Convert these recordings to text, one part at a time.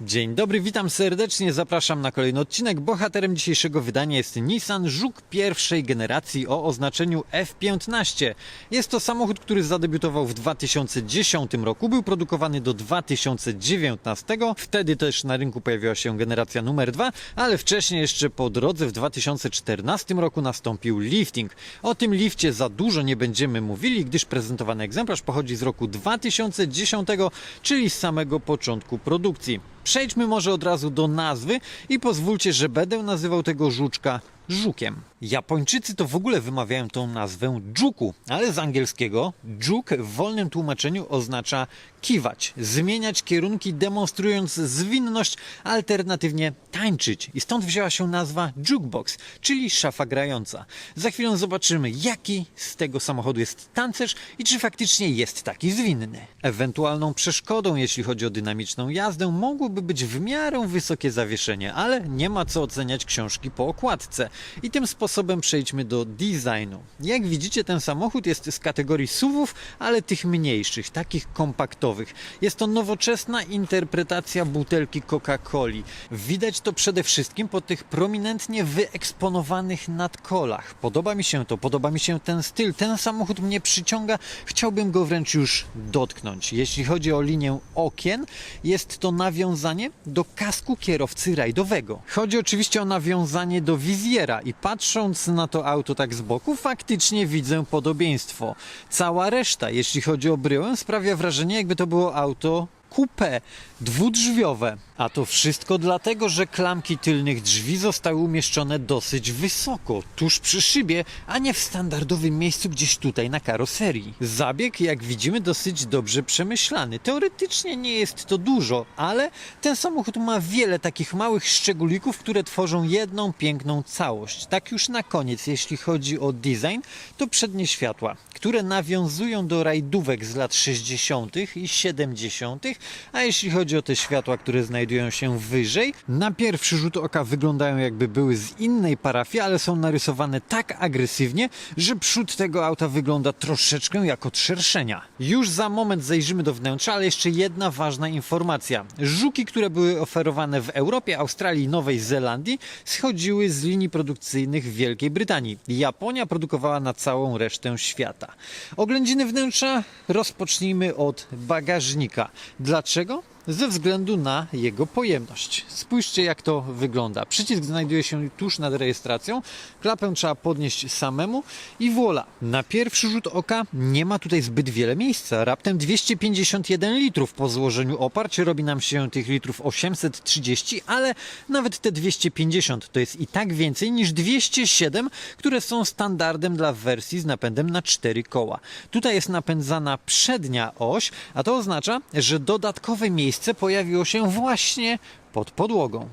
Dzień dobry, witam serdecznie, zapraszam na kolejny odcinek. Bohaterem dzisiejszego wydania jest Nissan Żuk pierwszej generacji o oznaczeniu F15. Jest to samochód, który zadebiutował w 2010 roku, był produkowany do 2019. Wtedy też na rynku pojawiła się generacja numer 2, ale wcześniej jeszcze po drodze w 2014 roku nastąpił lifting. O tym lifcie za dużo nie będziemy mówili, gdyż prezentowany egzemplarz pochodzi z roku 2010, czyli z samego początku produkcji. Przejdźmy może od razu do nazwy i pozwólcie, że będę nazywał tego żuczka żukiem. Japończycy to w ogóle wymawiają tą nazwę dżuku, ale z angielskiego dżuk w wolnym tłumaczeniu oznacza kiwać, zmieniać kierunki, demonstrując zwinność, alternatywnie tańczyć. I stąd wzięła się nazwa jukebox, czyli szafa grająca. Za chwilę zobaczymy, jaki z tego samochodu jest tancerz i czy faktycznie jest taki zwinny. Ewentualną przeszkodą, jeśli chodzi o dynamiczną jazdę, mogłoby być w miarę wysokie zawieszenie, ale nie ma co oceniać książki po okładce. I tym sposobem przejdźmy do designu. Jak widzicie, ten samochód jest z kategorii SUVów, ale tych mniejszych, takich kompaktowych. Jest to nowoczesna interpretacja butelki Coca-Coli. Widać to przede wszystkim po tych prominentnie wyeksponowanych nadkolach. Podoba mi się to, podoba mi się ten styl. Ten samochód mnie przyciąga, chciałbym go wręcz już dotknąć. Jeśli chodzi o linię okien, jest to nawiązanie do kasku kierowcy rajdowego. Chodzi oczywiście o nawiązanie do i patrząc na to auto tak z boku, faktycznie widzę podobieństwo. Cała reszta, jeśli chodzi o bryłę, sprawia wrażenie, jakby to było auto coupé, dwudrzwiowe. A to wszystko dlatego, że klamki tylnych drzwi zostały umieszczone dosyć wysoko, tuż przy szybie, a nie w standardowym miejscu gdzieś tutaj na karoserii. Zabieg, jak widzimy, dosyć dobrze przemyślany. Teoretycznie nie jest to dużo, ale ten samochód ma wiele takich małych szczególików, które tworzą jedną piękną całość. Tak już na koniec, jeśli chodzi o design, to przednie światła, które nawiązują do rajdówek z lat 60. i 70., a jeśli chodzi o te światła, które znajdują się wyżej, na pierwszy rzut oka wyglądają jakby były z innej parafii, ale są narysowane tak agresywnie, że przód tego auta wygląda troszeczkę jak od szerszenia. Już za moment zajrzymy do wnętrza, ale jeszcze jedna ważna informacja. Żuki, które były oferowane w Europie, Australii i Nowej Zelandii, schodziły z linii produkcyjnych w Wielkiej Brytanii. Japonia produkowała na całą resztę świata. Oględziny wnętrza rozpocznijmy od bagażnika. Dlaczego? Ze względu na jego pojemność. Spójrzcie, jak to wygląda. Przycisk znajduje się tuż nad rejestracją. Klapę trzeba podnieść samemu i voila. Na pierwszy rzut oka nie ma tutaj zbyt wiele miejsca. Raptem 251 litrów po złożeniu oparć robi nam się tych litrów 830, ale nawet te 250 to jest i tak więcej niż 207, które są standardem dla wersji z napędem na 4 koła. Tutaj jest napędzana przednia oś, a to oznacza, że dodatkowe miejsce pojawiło się właśnie pod podłogą.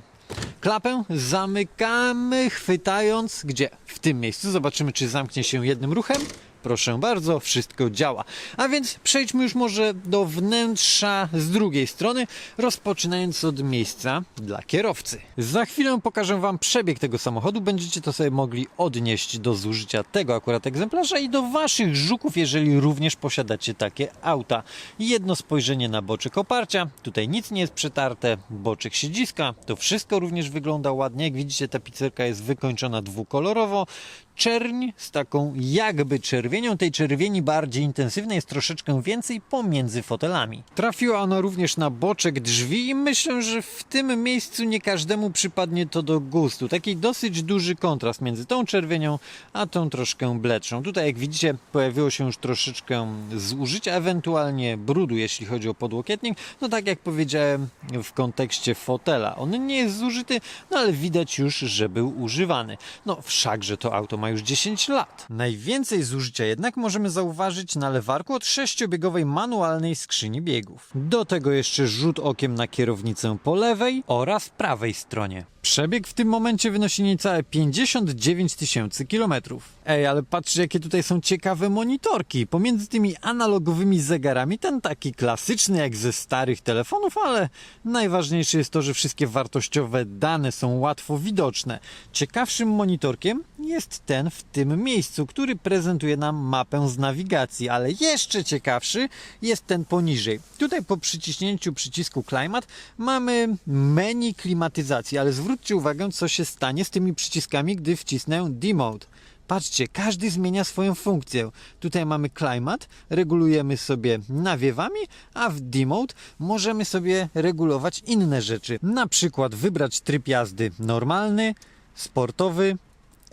Klapę zamykamy, chwytając gdzie? W tym miejscu. Zobaczymy, czy zamknie się jednym ruchem. Proszę bardzo, wszystko działa. A więc przejdźmy już może do wnętrza z drugiej strony, rozpoczynając od miejsca dla kierowcy. Za chwilę pokażę Wam przebieg tego samochodu. Będziecie to sobie mogli odnieść do zużycia tego akurat egzemplarza i do Waszych żuków, jeżeli również posiadacie takie auta. Jedno spojrzenie na boczek oparcia. Tutaj nic nie jest przetarte. Boczek siedziska. To wszystko również wygląda ładnie. Jak widzicie, ta pizzerka jest wykończona dwukolorowo czerń z taką jakby czerwienią. Tej czerwieni bardziej intensywnej jest troszeczkę więcej pomiędzy fotelami. Trafiła ona również na boczek drzwi i myślę, że w tym miejscu nie każdemu przypadnie to do gustu. Taki dosyć duży kontrast między tą czerwienią a tą troszkę bledszą. Tutaj jak widzicie pojawiło się już troszeczkę zużycia, ewentualnie brudu, jeśli chodzi o podłokietnik. No tak jak powiedziałem w kontekście fotela. On nie jest zużyty, no ale widać już, że był używany. No wszakże to auto ma już 10 lat. Najwięcej zużycia jednak możemy zauważyć na lewarku od sześciobiegowej manualnej skrzyni biegów. Do tego jeszcze rzut okiem na kierownicę po lewej oraz prawej stronie. Przebieg w tym momencie wynosi niecałe 59 tysięcy kilometrów. Ej, ale patrzcie jakie tutaj są ciekawe monitorki. Pomiędzy tymi analogowymi zegarami ten taki klasyczny jak ze starych telefonów, ale najważniejsze jest to, że wszystkie wartościowe dane są łatwo widoczne. Ciekawszym monitorkiem jest ten w tym miejscu, który prezentuje nam mapę z nawigacji, ale jeszcze ciekawszy jest ten poniżej. Tutaj po przyciśnięciu przycisku Climate mamy menu klimatyzacji, ale zwróćcie uwagę, co się stanie z tymi przyciskami, gdy wcisnę D-Mode. Patrzcie, każdy zmienia swoją funkcję. Tutaj mamy klimat, regulujemy sobie nawiewami, a w D-Mode możemy sobie regulować inne rzeczy. Na przykład wybrać tryb jazdy normalny, sportowy,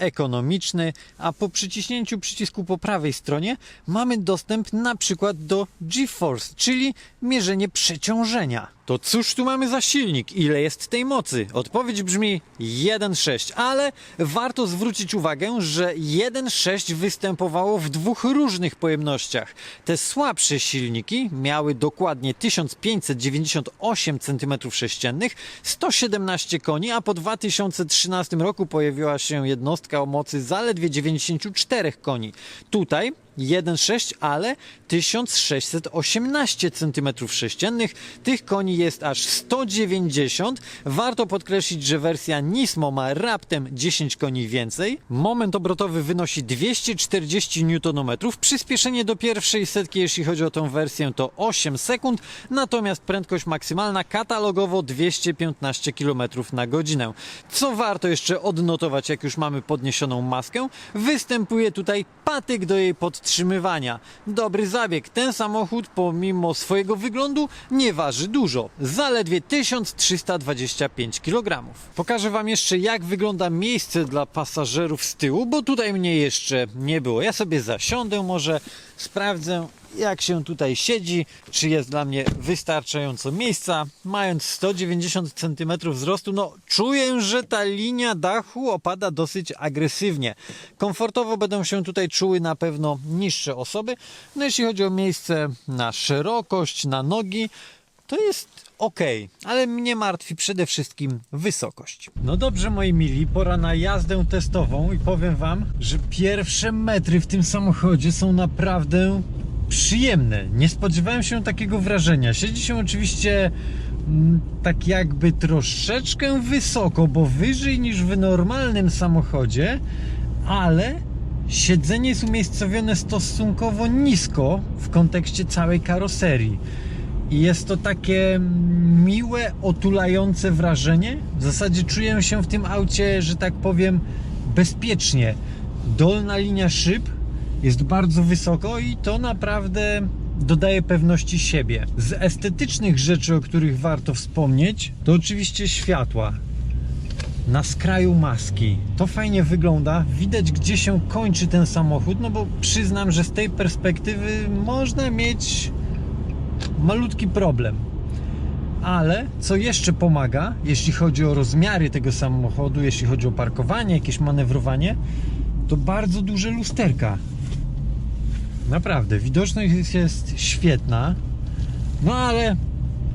ekonomiczny, a po przyciśnięciu przycisku po prawej stronie mamy dostęp na przykład do GeForce, czyli mierzenie przeciążenia. To cóż tu mamy za silnik? Ile jest tej mocy? Odpowiedź brzmi 1.6, ale warto zwrócić uwagę, że 1.6 występowało w dwóch różnych pojemnościach. Te słabsze silniki miały dokładnie 1598 cm3, 117 koni, a po 2013 roku pojawiła się jednostka o mocy zaledwie 94 koni. Tutaj 1,6, ale 1618 cm3. Tych koni jest aż 190. Warto podkreślić, że wersja Nismo ma raptem 10 koni więcej. Moment obrotowy wynosi 240 Nm. Przyspieszenie do pierwszej setki, jeśli chodzi o tę wersję, to 8 sekund, natomiast prędkość maksymalna katalogowo 215 km na godzinę. Co warto jeszcze odnotować, jak już mamy podniesioną maskę, występuje tutaj patyk do jej podtrzymywania. Dobry zabieg. Ten samochód pomimo swojego wyglądu nie waży dużo. Zaledwie 1325 kg. Pokażę Wam jeszcze jak wygląda miejsce dla pasażerów z tyłu, bo tutaj mnie jeszcze nie było. Ja sobie zasiądę może, sprawdzę jak się tutaj siedzi, czy jest dla mnie wystarczająco miejsca. Mając 190 cm wzrostu, no czuję, że ta linia dachu opada dosyć agresywnie. Komfortowo będą się tutaj czuły na pewno niższe osoby. No jeśli chodzi o miejsce na szerokość, na nogi, to jest ok, ale mnie martwi przede wszystkim wysokość. No dobrze, moi mili, pora na jazdę testową i powiem Wam, że pierwsze metry w tym samochodzie są naprawdę przyjemne. Nie spodziewałem się takiego wrażenia. Siedzi się oczywiście mm, tak jakby troszeczkę wysoko, bo wyżej niż w normalnym samochodzie, ale siedzenie jest umiejscowione stosunkowo nisko w kontekście całej karoserii. I jest to takie miłe, otulające wrażenie. W zasadzie czuję się w tym aucie, że tak powiem, bezpiecznie. Dolna linia szyb jest bardzo wysoko i to naprawdę dodaje pewności siebie. Z estetycznych rzeczy, o których warto wspomnieć, to oczywiście światła. Na skraju maski. To fajnie wygląda. Widać, gdzie się kończy ten samochód, no bo przyznam, że z tej perspektywy można mieć malutki problem. Ale co jeszcze pomaga, jeśli chodzi o rozmiary tego samochodu, jeśli chodzi o parkowanie, jakieś manewrowanie, to bardzo duże lusterka. Naprawdę, widoczność jest, jest świetna. No ale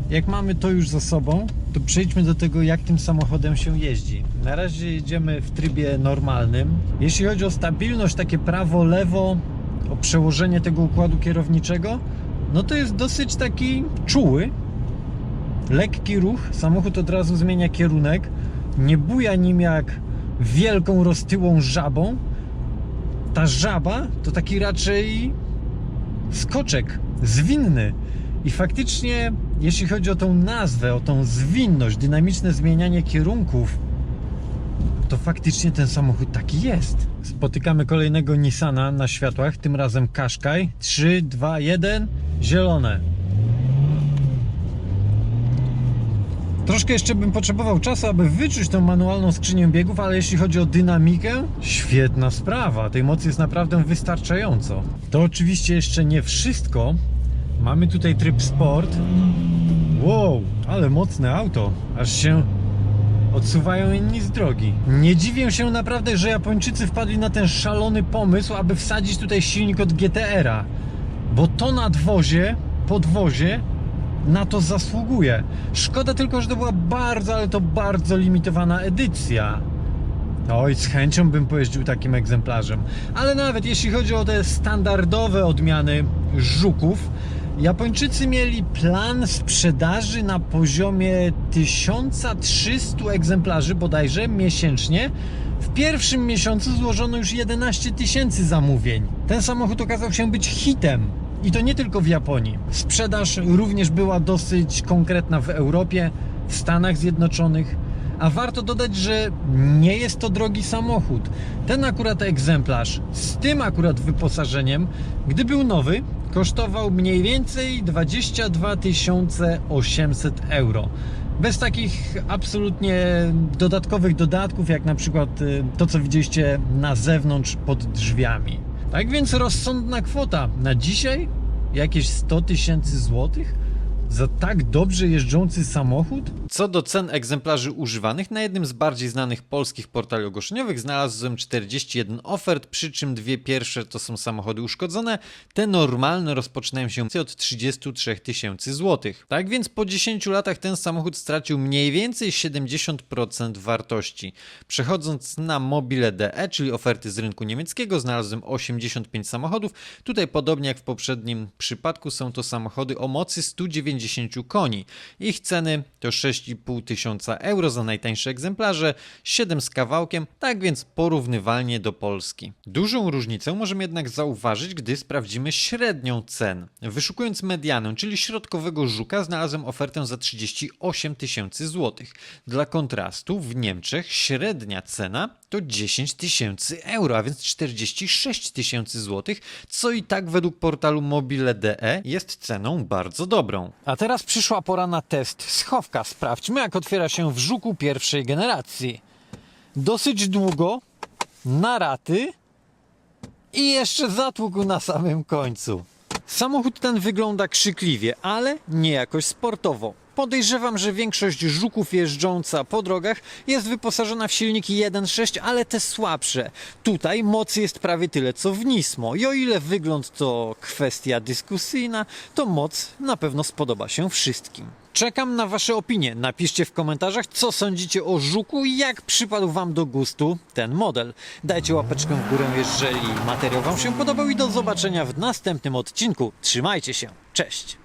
jak mamy to już za sobą, to przejdźmy do tego, jak tym samochodem się jeździ. Na razie jedziemy w trybie normalnym. Jeśli chodzi o stabilność, takie prawo-lewo, o przełożenie tego układu kierowniczego, no to jest dosyć taki czuły. Lekki ruch, samochód od razu zmienia kierunek, nie buja nim jak wielką, roztyłą żabą. Ta żaba to taki raczej skoczek, zwinny. I faktycznie, jeśli chodzi o tą nazwę, o tą zwinność, dynamiczne zmienianie kierunków, to faktycznie ten samochód taki jest. Spotykamy kolejnego Nissana na światłach, tym razem Qashqai. 3, 2, 1, zielone. Troszkę jeszcze bym potrzebował czasu, aby wyczuć tą manualną skrzynię biegów, ale jeśli chodzi o dynamikę, świetna sprawa. Tej mocy jest naprawdę wystarczająco. To oczywiście jeszcze nie wszystko. Mamy tutaj tryb sport. Wow, ale mocne auto. Aż się odsuwają inni z drogi. Nie dziwię się naprawdę, że Japończycy wpadli na ten szalony pomysł, aby wsadzić tutaj silnik od GTR-a. Bo to nadwozie, podwozie na to zasługuje. Szkoda tylko, że to była bardzo, ale to bardzo limitowana edycja. Oj, z chęcią bym pojeździł takim egzemplarzem. Ale nawet jeśli chodzi o te standardowe odmiany żuków, Japończycy mieli plan sprzedaży na poziomie 1300 egzemplarzy bodajże miesięcznie. W pierwszym miesiącu złożono już 11 tysięcy zamówień. Ten samochód okazał się być hitem. I to nie tylko w Japonii. Sprzedaż również była dosyć konkretna w Europie, w Stanach Zjednoczonych. A warto dodać, że nie jest to drogi samochód. Ten akurat egzemplarz z tym akurat wyposażeniem, gdy był nowy, kosztował mniej więcej 22 800 euro. Bez takich absolutnie dodatkowych dodatków, jak na przykład y, to, co widzieliście na zewnątrz pod drzwiami. Tak więc rozsądna kwota. Na dzisiaj jakieś 100 tysięcy złotych za tak dobrze jeżdżący samochód? Co do cen egzemplarzy używanych, na jednym z bardziej znanych polskich portali ogłoszeniowych znalazłem 41 ofert, przy czym dwie pierwsze to są samochody uszkodzone, te normalne rozpoczynają się od 33 tysięcy złotych. Tak więc po 10 latach ten samochód stracił mniej więcej 70% wartości. Przechodząc na mobile DE, czyli oferty z rynku niemieckiego, znalazłem 85 samochodów. Tutaj podobnie jak w poprzednim przypadku są to samochody o mocy 190 koni. Ich ceny to 6,5 tysiąca euro za najtańsze egzemplarze, 7 z kawałkiem, tak więc porównywalnie do Polski. Dużą różnicę możemy jednak zauważyć, gdy sprawdzimy średnią cen. Wyszukując medianę, czyli środkowego żuka, znalazłem ofertę za 38 tysięcy złotych. Dla kontrastu w Niemczech średnia cena to 10 tysięcy euro, a więc 46 tysięcy złotych, co i tak według portalu mobile.de jest ceną bardzo dobrą. A teraz przyszła pora na test schowka. Sprawdźmy, jak otwiera się w żuku pierwszej generacji. Dosyć długo, na raty i jeszcze zatłukł na samym końcu. Samochód ten wygląda krzykliwie, ale nie jakoś sportowo. Podejrzewam, że większość żuków jeżdżąca po drogach jest wyposażona w silniki 1.6, ale te słabsze. Tutaj mocy jest prawie tyle co w Nismo i o ile wygląd to kwestia dyskusyjna, to moc na pewno spodoba się wszystkim. Czekam na Wasze opinie. Napiszcie w komentarzach, co sądzicie o żuku i jak przypadł Wam do gustu ten model. Dajcie łapeczkę w górę, jeżeli materiał Wam się podobał i do zobaczenia w następnym odcinku. Trzymajcie się. Cześć!